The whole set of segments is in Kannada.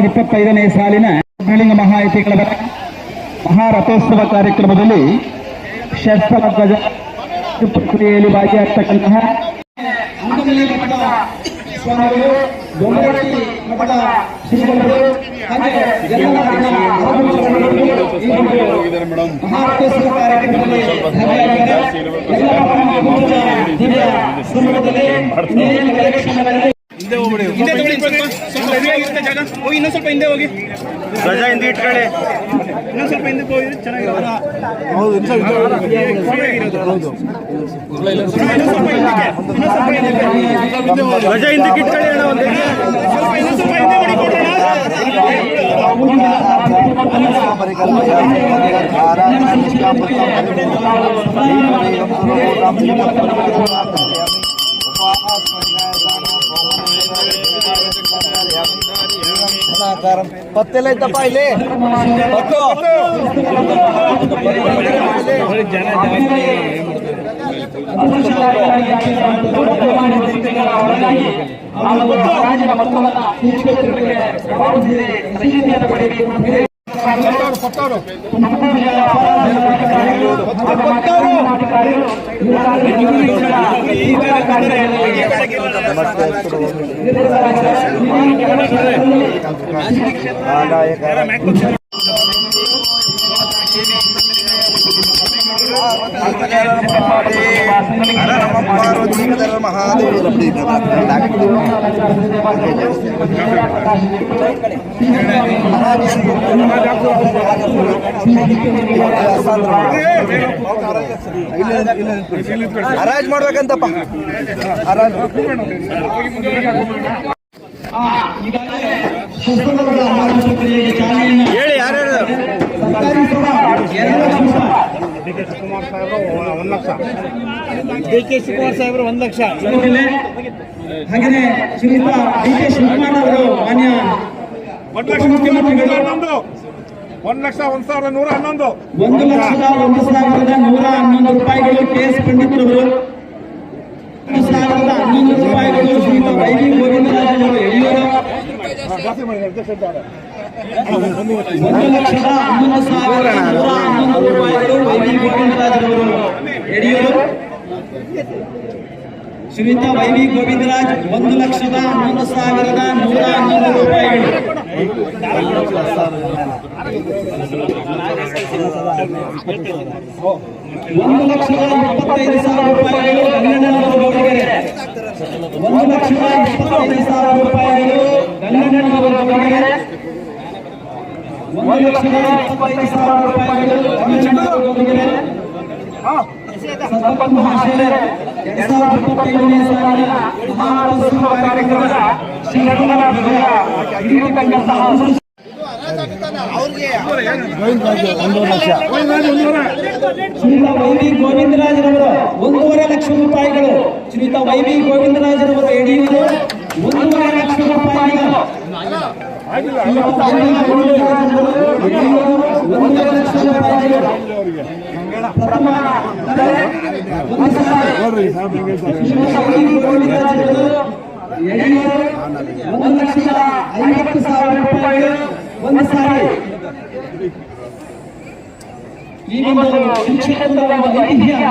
ಸಾವಿರದ ಇಪ್ಪತ್ತೈದನೇ ಸಾಲಿನ ಬಿಳಿಂಗ ಮಹಾಯತಿಗಳ ಮಹಾರಥೋತ್ಸವ ಕಾರ್ಯಕ್ರಮದಲ್ಲಿ ಶಸ್ತ್ರ ಧ್ವಜ ಪ್ರಕ್ರಿಯೆಯಲ್ಲಿ ಭಾಗಿಯಾಗ್ತಕ್ಕಂತಹ ಮಹಾರಥೋತ್ಸವ ಕಾರ್ಯಕ್ರಮದಲ್ಲಿ ಹಿಂದೆ ತಗೊಳ್ಳಿ ಸ್ವಲ್ಪ ಸ್ವಲ್ಪ ಹೆವಿ ಆಗಿರುತ್ತೆ ಜಾಗ ಹೋಗಿ ಇನ್ನೊಂದು ಸ್ವಲ್ಪ ಹಿಂದೆ ಹೋಗಿ ಧ್ವಜ ಹಿಂದೆ ಇಟ್ಕೊಳ್ಳಿ ಇನ್ನೊಂದು ಸ್ವಲ್ಪ ಹಿಂದೆ ಹೋಗಿ ಚೆನ್ನಾಗಿರೋದು ಹೌದು ಧ್ವಜ ಹಿಂದಕ್ಕೆ ಇಟ್ಕೊಳ್ಳಿ ಅಣ್ಣ ಒಂದು ಸ್ವಲ್ಪ ಇನ್ನೊಂದು ಸ್ವಲ್ಪ ಹಿಂದೆ ಮಾಡಿ ಕೊಡೋಣ ಪತ್ತೆಲ್ಲ ಇದ್ದಪ್ಪ ಇಲ್ಲಿ ಪತ್ತು ರಾಜ್ಯದ ಮೊತ್ತವನ್ನ ಪಡೆಯಬೇಕು కొట్టారు నమస్కారం ಜಿಲ್ಲಾಧಿಕಾರಿಗಳು ಹರಾಜ್ ಮಾಡ್ಬೇಕಂತಪ್ಪ ಹರಾಜ್ ಹೇಳಿ ಯಾರ್ಯಾರು ಕುಮಾರ್ ಸಭಾ ಎರಡು ಲಕ್ಷ. ಡಿ ಕೆ ಶಿವಕುಮಾರ್ ಸಾಹೇಬರು ಒಂದ್ ಲಕ್ಷ. ಹಾಗೆಯೇ ಶ್ರೀಯುತ ಡಿ ಕೆ ಶಿವಕುಮಾರ್ ಅವರು ಮಾನ್ಯ ಉಪಮುಖ್ಯಮಂತ್ರಿಗಳು ಒಂದ್ ಲಕ್ಷ ಒಂದ್ ಸಾವಿರದ ನೂರ ಹನ್ನೊಂದು. ಒಂದು ಲಕ್ಷದ ಒಂದು ಸಾವಿರದ ನೂರ ಹನ್ನೊಂದು ರೂಪಾಯಿಗಳು ಕೆ ಎಸ್ ಪಂಡಿತ್ರವರು ಒಂದು ಸಾವಿರದ ಹನ್ನೊಂದು ರೂಪಾಯಿಗಳು ಶ್ರೀಯುತ ವೈ ಗೋವಿಂದರಾಜ್ ಅವರು. ಒಂದು ಲಕ್ಷದ ಹನ್ನೊಂದು ಸಾವಿರದ ನೂರ ಹನ್ನೊಂದು ರೂಪಾಯಿಗಳು ವೈ ವಿ ಗೋವಿಂದರಾಜ್ ಅವರು ಯಡಿಯೂರು ಶ್ರೀಯುತ ವೈ ವಿ ಗೋವಿಂದರಾಜ್ ಒಂದು ಲಕ್ಷದ ಹನ್ನೊಂದು ಸಾವಿರದ ನೂರ ಹನ್ನೊಂದು ರೂಪಾಯಿ. ಒಂದು ಲಕ್ಷದ ಇಪ್ಪತ್ತೈದು ಸಾವಿರ ರೂಪಾಯಿಗಳು ಗಂಗಣ್ಣನವರು ಗೌಡಿಗೆರೆ ಒಂದು ಲಕ್ಷದ ಇಪ್ಪತ್ತೈದು ಸಾವಿರ ರೂಪಾಯಿಗಳು ಗಂಗಣ್ಣನವರು ಗೌಡಿಗೆರೆ ಒಂದು ಲಕ್ಷದ ಇಪ್ಪತ್ತೈದು ಸಾವಿರ ರೂಪಾಯಿಗಳು ಗಂಗಣ್ಣನವರು ಸಂಪತ್ ವೈವಿ ಗೋವಿಂದರಾಜರವರು ಒಂದೂವರೆ ಲಕ್ಷ ರೂಪಾಯಿಗಳು ಶ್ರೀತಾ ವೈವಿ ಗೋವಿಂದರಾಜರವರು ಯಡಿಯೂರು ಒಂದೂವರೆ ಲಕ್ಷ ಒಂದೂವರೆ ಲಕ್ಷ ರೂಪಾಯಿಗಳು ಅಂದರೆ ಒಂದು ಲಕ್ಷದ ಐವತ್ತು ಸಾವಿರ ರೂಪಾಯಿಗಳು ಒಂದು ಸಾರಿ ಈ ಒಂದು ಶಿಕ್ಷಕರ ಒಂದು ಐತಿಹ್ಯ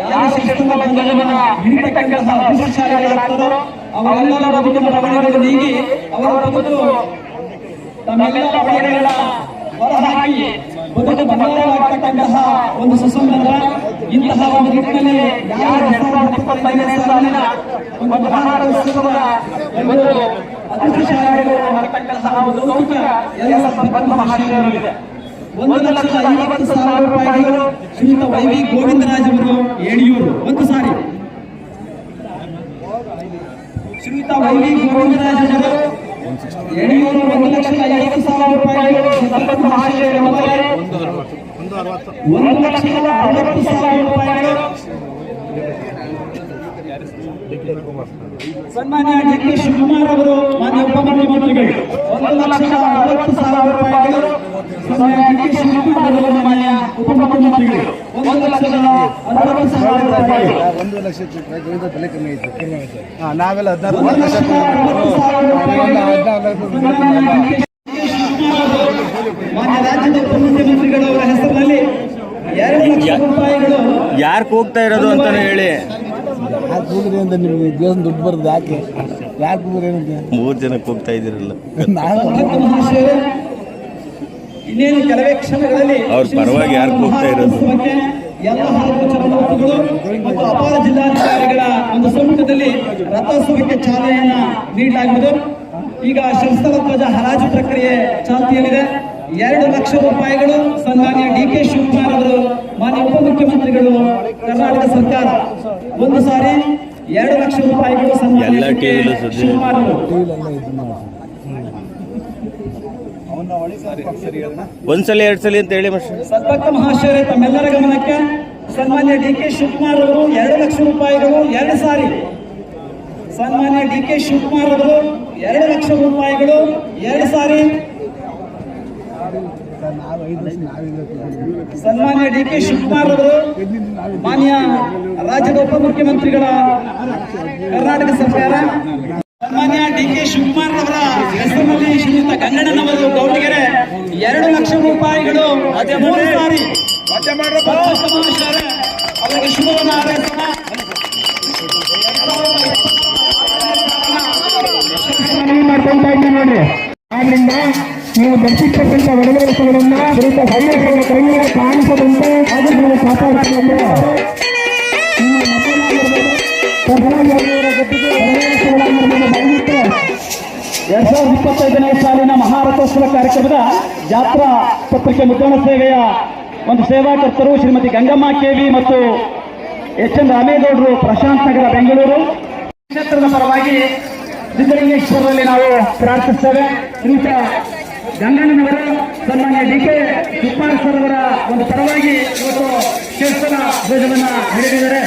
ಯಾವ ಶಿಕ್ಷಕರ ಬಂಧನವನ್ನ ಹಿಡಿತಕ್ಕಂತಹ ದುಷ್ಟಾಚಾರಗಳಾಗ್ತಾರೋ ಅವರೆಲ್ಲರ ಬದುಕಿನ ರವಣೆಗಳು ನೀಗಿ ಅವರ ಬದುಕು ತಮ್ಮೆಲ್ಲ ರವಣೆಗಳ ಹೊರಹಾಕಿ ಬದುಕು ಬಂಗಾರವಾಗ್ತಕ್ಕಂತಹ ಒಂದು ಸುಸಂದರ್ಭ ಇಂತಹ ಒಂದು ನಿಟ್ಟಿನಲ್ಲಿ ಯಾರು ಒಂದು ಐವತ್ತು ವೈ ವಿ ಗೋವಿಂದರಾಜ್ ಅವರು ಯಡಿಯೂರು ಒಂದು ಸಾರಿ. ಶ್ರೀಯುತ ವೈ ವಿ ಗೋವಿಂದರಾಜ್ ಅವರು ಯಡಿಯೂರು ಒಂದು ಲಕ್ಷದ ಐವತ್ತು ಸಾವಿರ ರೂಪಾಯಿಗಳು ಸಂಪತ್ ಮಹಾಶಯರ ಮೊದಲೇ ಒಂದು ಲಕ್ಷದ ಅರವತ್ತು ಸಾವಿರ ರೂಪಾಯಿಗಳು ಸನ್ಮಾನ್ಯ ಡಿ ಕೆ ಶಿವಕುಮಾರ್ ಅವರು ಮಾನ್ಯ ಉಪಮುಖ್ಯಮಂತ್ರಿಗಳು ಒಂದು ಲಕ್ಷ ಅರವತ್ತು ಸಾವಿರ ರೂಪಾಯಿಗಳು ಸನ್ಮಾನ್ಯ ಡಿ ಕೆ ಶಿವಕುಮಾರ್ ಅವರು ಮಾನ್ಯ ಉಪಮುಖ್ಯಮಂತ್ರಿಗಳು ಒಂದು ಲಕ್ಷದ ಅರವತ್ತು ಸಾವಿರ ರೂಪಾಯಿಗಳು ಒಂದು ಲಕ್ಷ ಬೆಲೆ ಕಮ್ಮಿ ನಾವೆಲ್ಲ ಹದಿನಾರು ಒಂದು ಲಕ್ಷದ ಅರವತ್ತು ಸಾವಿರ ರೂಪಾಯಿಗಳು ಸನ್ಮಾನ್ಯ ಡಿ ಕೆ ಶಿವಕುಮಾರ್ ಅವರು ಮಾನ್ಯ ರಾಜ್ಯದ ಉಪಮುಖ್ಯಮಂತ್ರಿಗಳವರ ಅವರ ಹೆಸರಿನಲ್ಲಿ ಎರಡು ಲಕ್ಷ ರೂಪಾಯಿಗಳು ಯಾರು ಹೋಗ್ತಾ ಇರೋದು ಅಂತಾನೆ ಹೇಳಿ. ಯಾಕೆ ಕೂಗ್ರಿ ಅಂತ ನಿಮ್ಗೆ ದೇವಸ್ಥಾನ ದುಡ್ಡು ಬರೋದು ಯಾಕೆ? ಯಾಕೆ ಕೂಗ್ರಿ ಏನಂತೆ ಮೂರ್ ಜನ ಹೋಗ್ತಾ ಇದಿರಲ್ಲ ನಾನು ಮಹಾಶಯರೇ, ಇನ್ನೇನು ಕೆಲವೇ ಕ್ಷಣಗಳಲ್ಲಿ ಅವ್ರ ಪರವಾಗಿ ಯಾರು ಹೋಗ್ತಾ ಇರೋದು? ಎಲ್ಲ ಹಲವು ಚಲನವಸ್ತುಗಳು ಮತ್ತು ಅಪಾರ ಜಿಲ್ಲಾಧಿಕಾರಿಗಳ ಒಂದು ಸಮ್ಮುಖದಲ್ಲಿ ರಥೋತ್ಸವಕ್ಕೆ ಚಾಲನೆಯನ್ನ ನೀಡಲಾಗುವುದು. ಈಗ ಶಸ್ತ್ರ ಧ್ವಜ ಹರಾಜು ಪ್ರಕ್ರಿಯೆ ಚಾಲ್ತಿಯಲ್ಲಿದೆ. ಎರಡು ಲಕ್ಷ ರೂಪಾಯಿಗಳು ಸನ್ಮಾನ್ಯ ಡಿ ಕೆ ಶಿವಕುಮಾರ್ ಅವರು ಮಾನ್ಯ ಉಪಮುಖ್ಯಮಂತ್ರಿಗಳು ಕರ್ನಾಟಕ ಸರ್ಕಾರ. ಒಂದು ಸಾರಿ ಎರಡು ಲಕ್ಷ ರೂಪಾಯಿಗಳು ಸನ್ಮಾನ್ಯ. ಶಿವಕುಮಾರ್ ಒಂದ್ಸಲಿ ಎರಡ್ ಸಲ ಅಂತ ಹೇಳಿ ಸದ್ಭಕ್ತ ಮಹಾಶಯರೇ ತಮ್ಮೆಲ್ಲರ ಗಮನಕ್ಕೆ ಸನ್ಮಾನ್ಯ ಡಿ ಕೆ ಶಿವಕುಮಾರ್ ಅವರು ಎರಡು ಲಕ್ಷ ರೂಪಾಯಿಗಳು ಎರಡು ಸಾರಿ. ಸನ್ಮಾನ್ಯ ಡಿ ಕೆ ಶಿವಕುಮಾರ್ ಅವರು ಎರಡು ಲಕ್ಷ ರೂಪಾಯಿಗಳು ಎರಡು ಸಾರಿ ನಾವು ಐದು ವರ್ಷ ನಾವಿಲ್ಲ ಸನ್ಮಾನ್ಯ ಡಿ ಕೆ ಶಿವಕುಮಾರ್ ಅವರು ಮಾನ್ಯ ರಾಜ್ಯದ ಉಪಮುಖ್ಯಮಂತ್ರಿಗಳ ಕರ್ನಾಟಕ ಸರ್ಕಾರ ಸನ್ಮಾನ್ಯ ಡಿ ಕೆ ಶಿವಕುಮಾರ್ ಅವರ ಹೆಸರಿನಲ್ಲಿ ಶ್ರೀಯುತ ಗಂಗಣ್ಣನವರು ಗೌಡಿಗೆರೆ ಎರಡು ಲಕ್ಷ ರೂಪಾಯಿಗಳು ಮೂರು ಸಾರಿ ಅವರಿಗೆ ಶುಭವನ್ನು ಹಾರೈಸೋಣ. ಮಾಡ್ಕೊಂತಾ ನೋಡ್ರಿ ಆದ್ರಿಂದ ನೀವು ಧರಿಸಿರ್ತಕ್ಕಂಥ ಒಡವೆಗಳನ್ನ ವಿರುದ್ಧ ಸೈನಿಕರ ಕಣ್ಣಿಗೆ ಕಾಣಿಸದಂತೆ ಅದು ನೀವು ಕಾಪಾಡಿಕೊಂಡು ಎರಡ್ ಸಾವಿರದ ಇಪ್ಪತ್ತೈದನೇ ಸಾಲಿನ ಮಹಾರಥೋತ್ಸವ ಕಾರ್ಯಕ್ರಮದ ಜಾತ್ರಾ ಪತ್ರಿಕೆ ಮುದ್ರಣ ಸೇವೆಯ ಒಂದು ಸೇವಾಕರ್ತರು ಶ್ರೀಮತಿ ಗಂಗಮ್ಮ ಕೆವಿ ಮತ್ತು ಎಚ್ ಎನ್ ರಾಮೇಗೌಡರು ಪ್ರಶಾಂತ್ ನಗರ, ಬೆಂಗಳೂರು. ಕ್ಷೇತ್ರದ ಪರವಾಗಿ ಸಿದ್ದಲಿಂಗೇಶ್ವರರಲ್ಲಿ ನಾವು ಪ್ರಾರ್ಥಿಸ್ತೇವೆ. ಶ್ರೀಯುತ ಗಂಗಣ್ಣನವರು ಸನ್ಮಾನ್ಯ ಡಿ ಕೆ ಸರ್ ಅವರ ಒಂದು ಪರವಾಗಿ ಇವತ್ತು ಕ್ಷೇತ್ರದ ಧ್ವಜವನ್ನು ಹಿಡಿದಿದ್ದಾರೆ.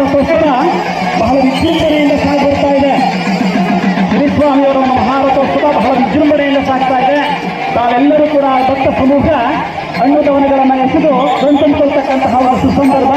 ಮಹಾರಥೋತ್ಸವ ಬಹಳ ವಿಜೃಂಭಣೆಯಿಂದ ಸಾಗಿ ಬರ್ತಾ ಇದೆ. ಶ್ರೀಸ್ವಾಮಿಯವರ ಒಂದು ಮಹಾರಥೋತ್ಸವ ಬಹಳ ವಿಜೃಂಭಣೆಯಿಂದ ಸಾಗ್ತಾ ಇದೆ. ತಾವೆಲ್ಲರೂ ಕೂಡ ಭಕ್ತ ಸಮೂಹ ಹಣ್ಣು ದವನಗಳನ್ನು ಎಸೆದು ಕಣ್ತಂಕೊಳ್ತಕ್ಕಂತಹ ಒಂದು ಸುಸಂದರ್ಭ.